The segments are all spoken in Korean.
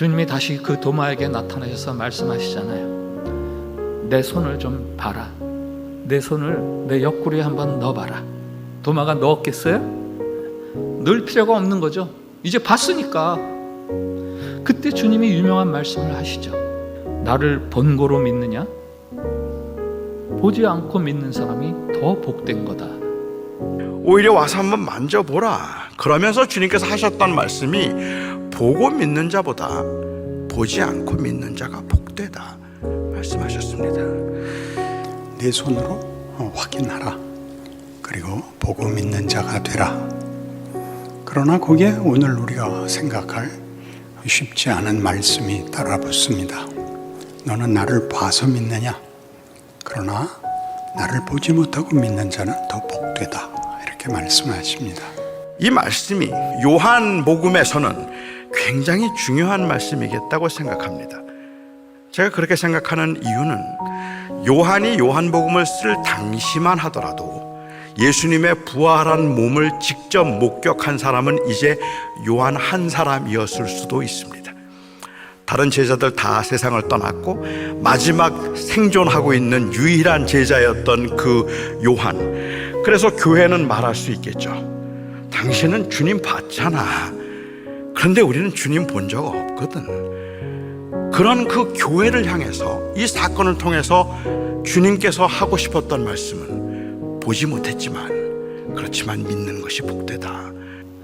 주님이 다시 그 도마에게 나타나셔서 말씀하시잖아요. 내 손을 좀 봐라. 내 손을 내 옆구리에 한번 넣어봐라. 도마가 넣었겠어요? 넣을 필요가 없는 거죠. 이제 봤으니까. 그때 주님이 유명한 말씀을 하시죠. 나를 본고로 믿느냐? 보지 않고 믿는 사람이 더 복된 거다. 오히려 와서 한번 만져보라. 그러면서 주님께서 하셨던 말씀이 보고 믿는 자보다 보지 않고 믿는 자가 복되다 말씀하셨습니다. 내 손으로 어, 확인하라. 그리고 보고 믿는 자가 되라. 그러나 거기에 오늘 우리가 생각할 쉽지 않은 말씀이 따라붙습니다. 너는 나를 봐서 믿느냐? 그러나 나를 보지 못하고 믿는 자는 더 복되다. 이렇게 말씀하십니다. 이 말씀이 요한 복음에서는 굉장히 중요한 말씀이겠다고 생각합니다. 제가 그렇게 생각하는 이유는 요한이 요한복음을 쓸 당시만 하더라도 예수님의 부활한 몸을 직접 목격한 사람은 이제 요한 한 사람이었을 수도 있습니다. 다른 제자들 다 세상을 떠났고 마지막 생존하고 있는 유일한 제자였던 그 요한. 그래서 교회는 말할 수 있겠죠. 당신은 주님 봤잖아. 그런데 우리는 주님 본 적 없거든. 그런 그 교회를 향해서 이 사건을 통해서 주님께서 하고 싶었던 말씀은 보지 못했지만 그렇지만 믿는 것이 복되다.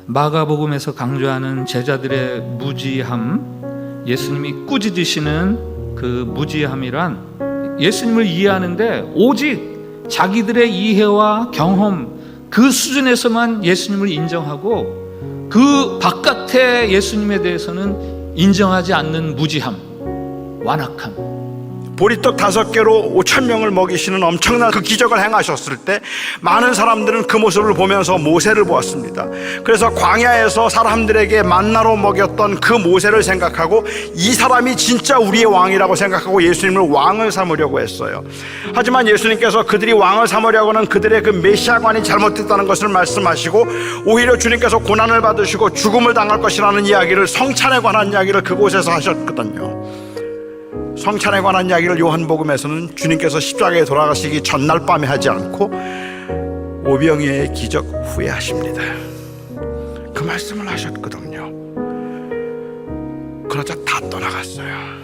마가복음에서 강조하는 제자들의 무지함, 예수님이 꾸짖으시는 그 무지함이란 예수님을 이해하는데 오직 자기들의 이해와 경험 그 수준에서만 예수님을 인정하고 그 바깥의 예수님에 대해서는 인정하지 않는 무지함, 완악함. 보리떡 다섯 개로 오천 명을 먹이시는 엄청난 그 기적을 행하셨을 때 많은 사람들은 그 모습을 보면서 모세를 보았습니다. 그래서 광야에서 사람들에게 만나로 먹였던 그 모세를 생각하고 이 사람이 진짜 우리의 왕이라고 생각하고 예수님을 왕을 삼으려고 했어요. 하지만 예수님께서 그들이 왕을 삼으려고는 그들의 그 메시아관이 잘못됐다는 것을 말씀하시고 오히려 주님께서 고난을 받으시고 죽음을 당할 것이라는 이야기를 성찬에 관한 이야기를 그곳에서 하셨거든요. 성찬에 관한 이야기를 요한복음에서는 주님께서 십자가에 돌아가시기 전날 밤에 하지 않고 오병이의 기적 후에 하십니다. 그 말씀을 하셨거든요. 그러자 다 떠나갔어요.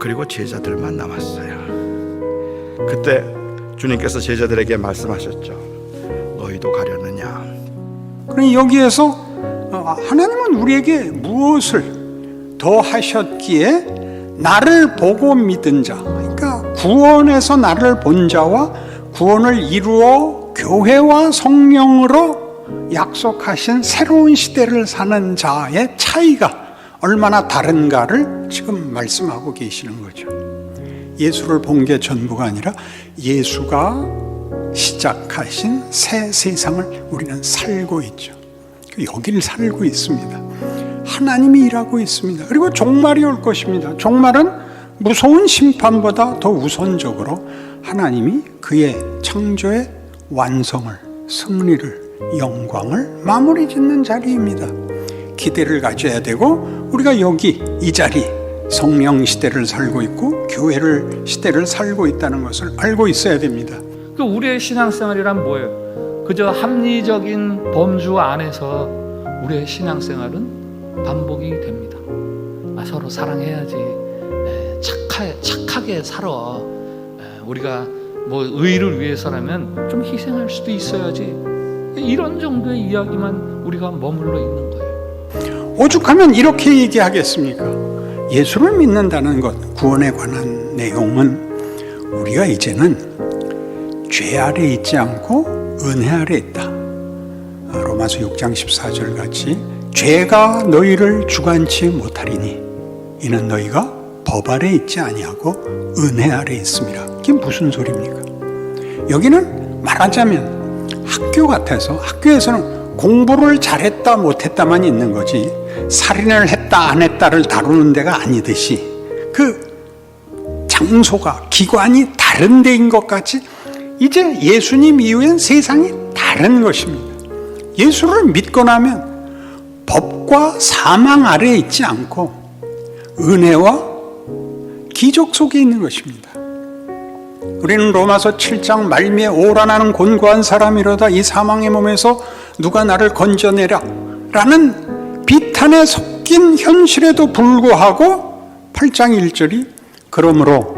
그리고 제자들만 남았어요. 그때 주님께서 제자들에게 말씀하셨죠. 너희도 가려느냐? 그럼 여기에서 어, 하나님은 우리에게 무엇을 더 하셨기에 나를 보고 믿은 자, 그러니까 구원에서 나를 본 자와 구원을 이루어 교회와 성령으로 약속하신 새로운 시대를 사는 자의 차이가 얼마나 다른가를 지금 말씀하고 계시는 거죠. 예수를 본 게 전부가 아니라 예수가 시작하신 새 세상을 우리는 살고 있죠. 여기를 살고 있습니다. 하나님이 일하고 있습니다. 그리고 종말이 올 것입니다. 종말은 무서운 심판보다 더 우선적으로 하나님이 그의 창조의 완성을, 승리를, 영광을 마무리 짓는 자리입니다. 기대를 가져야 되고 우리가 여기 이 자리 성령 시대를 살고 있고 교회를 시대를 살고 있다는 것을 알고 있어야 됩니다. 그 우리의 신앙생활이란 뭐예요? 그저 합리적인 범주 안에서 우리의 신앙생활은 반복이 됩니다. 아, 서로 사랑해야지. 에, 착하, 착하게 살아. 에, 우리가 뭐 의를 위해서라면 좀 희생할 수도 있어야지. 이런 정도의 이야기만 우리가 머물러 있는 거예요. 오죽하면 이렇게 얘기하겠습니까? 예수를 믿는다는 것, 구원에 관한 내용은 우리가 이제는 죄 아래 있지 않고 은혜 아래 있다. 아, 로마서 6장 14절 같이 죄가 너희를 주관치 못하리니 이는 너희가 법 아래 있지 아니하고 은혜 아래 있습니다. 이게 무슨 소리입니까? 여기는 말하자면 학교 같아서 학교에서는 공부를 잘했다 못했다만 있는 거지 살인을 했다 안 했다를 다루는 데가 아니듯이 그 장소가 기관이 다른 데인 것 같이 이제 예수님 이후엔 세상이 다른 것입니다. 예수를 믿고 나면 법과 사망 아래에 있지 않고 은혜와 기적 속에 있는 것입니다. 우리는 로마서 7장 말미에 오라나는 곤고한 사람이로다 이 사망의 몸에서 누가 나를 건져내라 라는 비탄에 섞인 현실에도 불구하고 8장 1절이 그러므로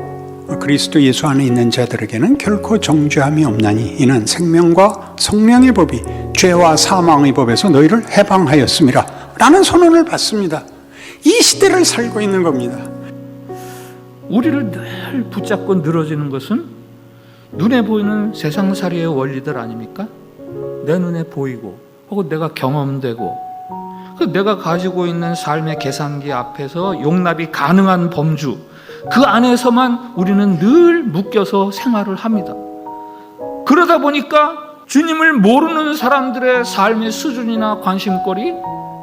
그리스도 예수 안에 있는 자들에게는 결코 정죄함이 없나니 이는 생명과 성령의 법이 죄와 사망의 법에서 너희를 해방하였음이라 라는 선언을 받습니다. 이 시대를 살고 있는 겁니다. 우리를 늘 붙잡고 늘어지는 것은 눈에 보이는 세상살이의 원리들 아닙니까? 내 눈에 보이고 혹은 내가 경험되고 그 내가 가지고 있는 삶의 계산기 앞에서 용납이 가능한 범주 그 안에서만 우리는 늘 묶여서 생활을 합니다. 그러다 보니까 주님을 모르는 사람들의 삶의 수준이나 관심거리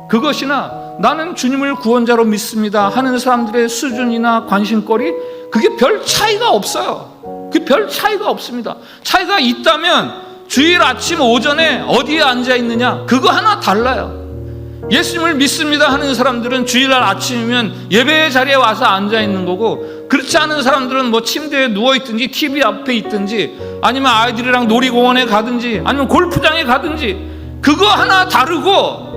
그것이나 나는 주님을 구원자로 믿습니다 하는 사람들의 수준이나 관심거리 그게 별 차이가 없어요. 그 별 차이가 없습니다. 차이가 있다면 주일 아침 오전에 어디에 앉아 있느냐 그거 하나 달라요. 예수님을 믿습니다 하는 사람들은 주일날 아침이면 예배 자리에 와서 앉아 있는 거고 그렇지 않은 사람들은 뭐 침대에 누워 있든지 TV 앞에 있든지 아니면 아이들이랑 놀이공원에 가든지 아니면 골프장에 가든지 그거 하나 다르고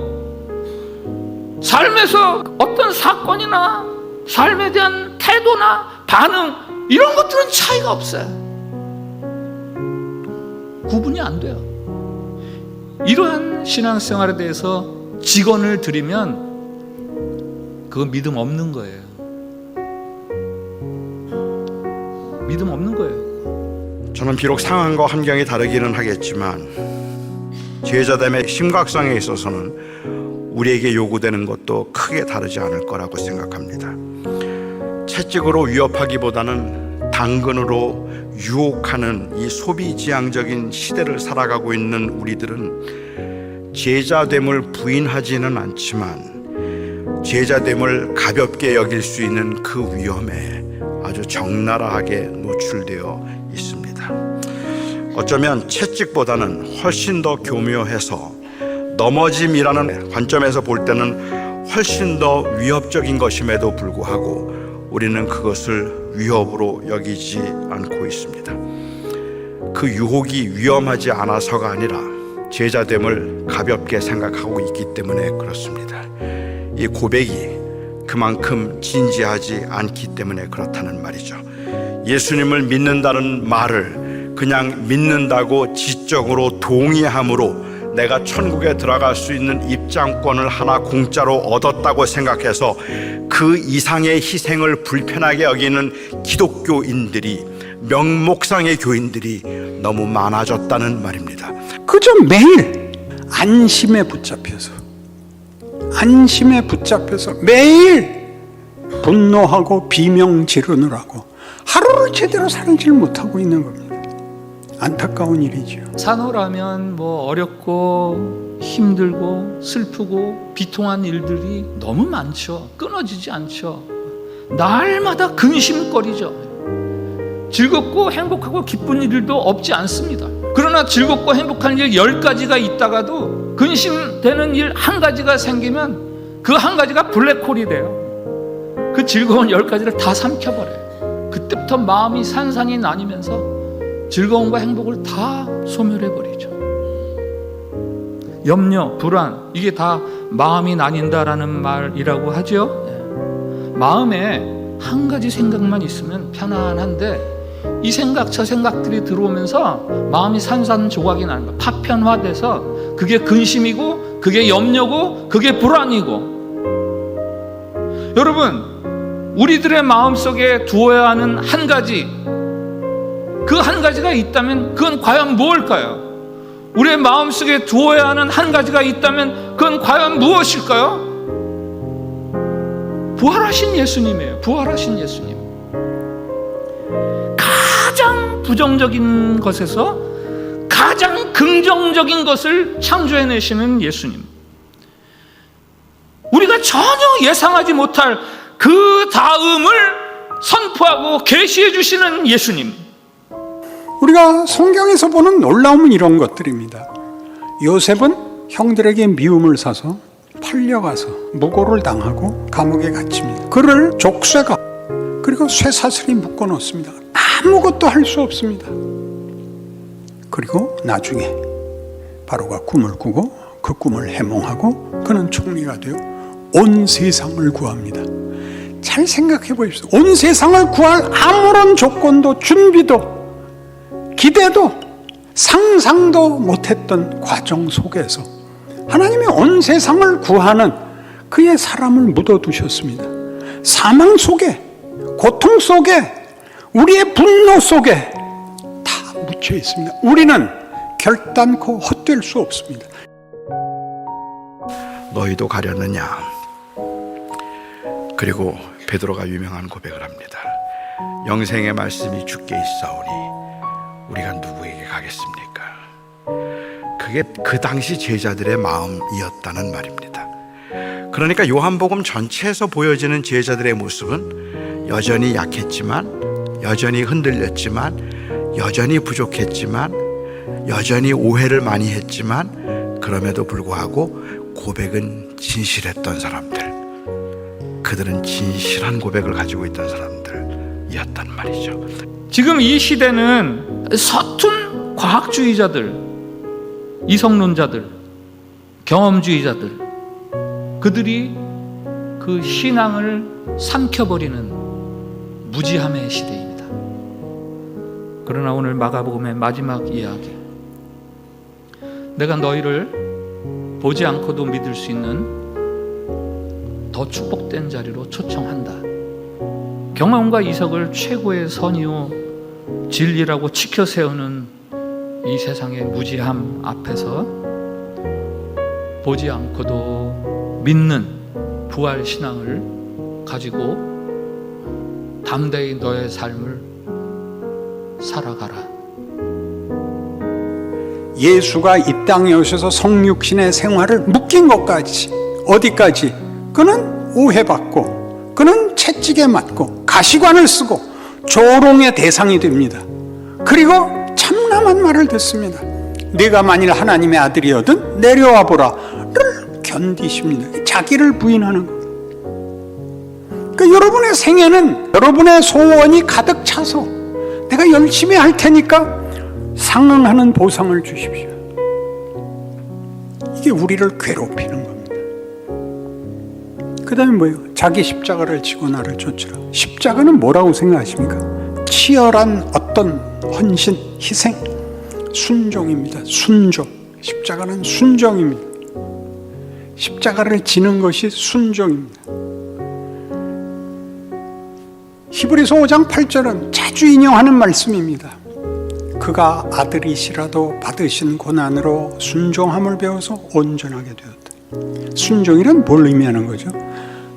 삶에서 어떤 사건이나 삶에 대한 태도나 반응 이런 것들은 차이가 없어요. 구분이 안 돼요. 이러한 신앙생활에 대해서 직언을 드리면 그거 믿음 없는 거예요. 믿음 없는 거예요. 저는 비록 상황과 환경이 다르기는 하겠지만 제자됨의 심각성에 있어서는 우리에게 요구되는 것도 크게 다르지 않을 거라고 생각합니다. 채찍으로 위협하기보다는 당근으로 유혹하는 이 소비지향적인 시대를 살아가고 있는 우리들은 제자됨을 부인하지는 않지만 제자됨을 가볍게 여길 수 있는 그 위험에 아주 적나라하게 노출되어 있습니다. 어쩌면 채찍보다는 훨씬 더 교묘해서 넘어짐이라는 관점에서 볼 때는 훨씬 더 위협적인 것임에도 불구하고 우리는 그것을 위협으로 여기지 않고 있습니다. 그 유혹이 위험하지 않아서가 아니라 제자됨을 가볍게 생각하고 있기 때문에 그렇습니다. 이 고백이 그만큼 진지하지 않기 때문에 그렇다는 말이죠. 예수님을 믿는다는 말을 그냥 믿는다고 지적으로 동의함으로 내가 천국에 들어갈 수 있는 입장권을 하나 공짜로 얻었다고 생각해서 그 이상의 희생을 불편하게 여기는 기독교인들이 명목상의 교인들이 너무 많아졌다는 말입니다. 그저 매일 안심에 붙잡혀서 안심에 붙잡혀서 매일 분노하고 비명 지르느라고 하루를 제대로 살질 못하고 있는 겁니다. 안타까운 일이죠. 산호라면 뭐 어렵고 힘들고 슬프고 비통한 일들이 너무 많죠. 끊어지지 않죠. 날마다 근심거리죠. 즐겁고 행복하고 기쁜 일도 없지 않습니다. 그러나 즐겁고 행복한 일열 가지가 있다가도 근심되는 일 한 가지가 생기면 그 한 가지가 블랙홀이 돼요. 그 즐거운 열 가지를 다 삼켜버려요. 그때부터 마음이 산산이 나뉘면서 즐거움과 행복을 다 소멸해 버리죠. 염려, 불안 이게 다 마음이 나뉜다라는 말이라고 하죠. 예. 마음에 한 가지 생각만 있으면 편안한데 이 생각 저 생각들이 들어오면서 마음이 산산조각이 나는 거야. 파편화돼서 그게 근심이고 그게 염려고 그게 불안이고 여러분 우리들의 마음속에 두어야 하는 한 가지 그 한 가지가 있다면 그건 과연 무엇일까요? 우리의 마음속에 두어야 하는 한 가지가 있다면 그건 과연 무엇일까요? 부활하신 예수님이에요. 부활하신 예수님. 부정적인 것에서 가장 긍정적인 것을 창조해내시는 예수님. 우리가 전혀 예상하지 못할 그 다음을 선포하고 계시해 주시는 예수님. 우리가 성경에서 보는 놀라움은 이런 것들입니다. 요셉은 형들에게 미움을 사서 팔려가서 무고를 당하고 감옥에 갇힙니다. 그를 족쇄가 그리고 쇠사슬이 묶어 놓습니다. 아무것도 할 수 없습니다. 그리고 나중에 바로가 꿈을 꾸고 그 꿈을 해몽하고 그는 총리가 되어 온 세상을 구합니다. 잘 생각해 보십시오. 온 세상을 구할 아무런 조건도 준비도 기대도 상상도 못했던 과정 속에서 하나님이 온 세상을 구하는 그의 사람을 묻어두셨습니다. 사망 속에, 고통 속에, 우리의 분노 속에 다 묻혀 있습니다. 우리는 결단코 헛될 수 없습니다. 너희도 가려느냐? 그리고 베드로가 유명한 고백을 합니다. 영생의 말씀이 주께 있사오니 우리가 누구에게 가겠습니까? 그게 그 당시 제자들의 마음이었다는 말입니다. 그러니까 요한복음 전체에서 보여지는 제자들의 모습은 여전히 약했지만 여전히 흔들렸지만 여전히 부족했지만 여전히 오해를 많이 했지만 그럼에도 불구하고 고백은 진실했던 사람들 그들은 진실한 고백을 가지고 있던 사람들이었단 말이죠. 지금 이 시대는 서툰 과학주의자들, 이성론자들, 경험주의자들, 그들이 그 신앙을 삼켜버리는 무지함의 시대입니다. 그러나 오늘 마가복음의 마지막 이야기, 내가 너희를 보지 않고도 믿을 수 있는 더 축복된 자리로 초청한다. 경험과 이석을 최고의 선이요 진리라고 지켜 세우는 이 세상의 무지함 앞에서 보지 않고도 믿는 부활 신앙을 가지고 담대히 너의 삶을 살아가라. 예수가 이 땅에 오셔서 성육신의 생활을 묶인 것까지 어디까지 그는 오해받고 그는 채찍에 맞고 가시관을 쓰고 조롱의 대상이 됩니다. 그리고 참남한 말을 듣습니다. 네가 만일 하나님의 아들이거든 내려와 보라를 견디십니다. 자기를 부인하는 것. 그 여러분의 생애는 여러분의 소원이 가득 차서 내가 열심히 할 테니까 상응하는 보상을 주십시오. 이게 우리를 괴롭히는 겁니다. 그 다음에 뭐예요? 자기 십자가를 지고 나를 쫓으라. 십자가는 뭐라고 생각하십니까? 치열한 어떤 헌신, 희생, 순종입니다. 순종. 십자가는 순종입니다. 십자가를 지는 것이 순종입니다. 히브리서 5장 8절은 자주 인용하는 말씀입니다. 그가 아들이시라도 받으신 고난으로 순종함을 배워서 온전하게 되었다. 순종이란 뭘 의미하는 거죠?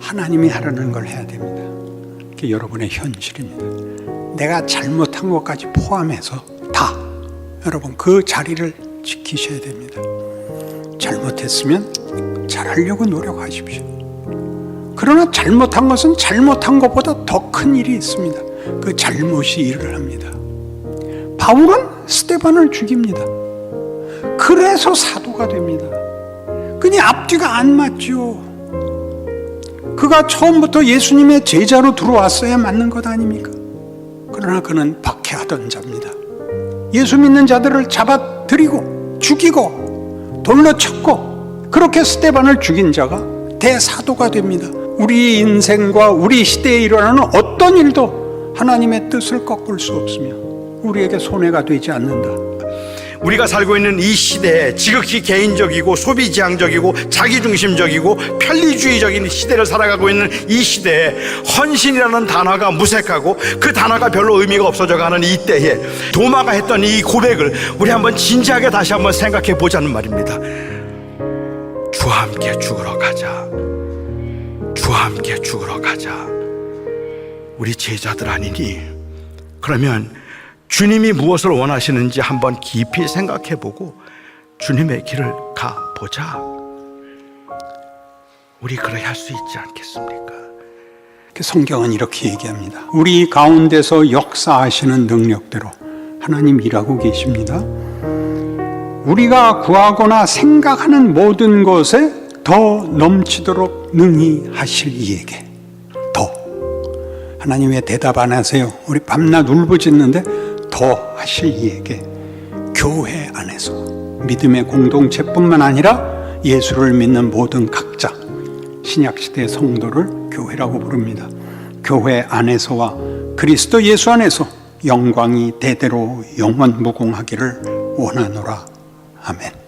하나님이 하라는 걸 해야 됩니다. 그게 여러분의 현실입니다. 내가 잘못한 것까지 포함해서 다 여러분 그 자리를 지키셔야 됩니다. 잘못했으면 잘하려고 노력하십시오. 그러나 잘못한 것은 잘못한 것보다 더 큰 일이 있습니다. 그 잘못이 일을 합니다. 바울은 스테반을 죽입니다. 그래서 사도가 됩니다. 그니 앞뒤가 안 맞죠. 그가 처음부터 예수님의 제자로 들어왔어야 맞는 것 아닙니까? 그러나 그는 박해하던 자입니다. 예수 믿는 자들을 잡아들이고 죽이고 돌로 쳤고 그렇게 스테반을 죽인 자가 대사도가 됩니다. 우리 인생과 우리 시대에 일어나는 어떤 일도 하나님의 뜻을 꺾을 수 없으며 우리에게 손해가 되지 않는다. 우리가 살고 있는 이 시대에 지극히 개인적이고 소비지향적이고 자기중심적이고 편리주의적인 시대를 살아가고 있는 이 시대에 헌신이라는 단어가 무색하고 그 단어가 별로 의미가 없어져가는 이 때에 도마가 했던 이 고백을 우리 한번 진지하게 다시 한번 생각해 보자는 말입니다. 주와 함께 죽으러 가자. 함께 죽으러 가자. 우리 제자들 아니니? 그러면 주님이 무엇을 원하시는지 한번 깊이 생각해 보고 주님의 길을 가 보자. 우리 그래야 할 수 있지 않겠습니까? 그 성경은 이렇게 얘기합니다. 우리 가운데서 역사하시는 능력대로 하나님 일하고 계십니다. 우리가 구하거나 생각하는 모든 것에 더 넘치도록 능히 하실 이에게 더 하나님 왜 대답 안 하세요? 우리 밤낮 울부짖는데 더 하실 이에게 교회 안에서 믿음의 공동체뿐만 아니라 예수를 믿는 모든 각자 신약 시대 성도를 교회라고 부릅니다. 교회 안에서와 그리스도 예수 안에서 영광이 대대로 영원 무궁하기를 원하노라. 아멘.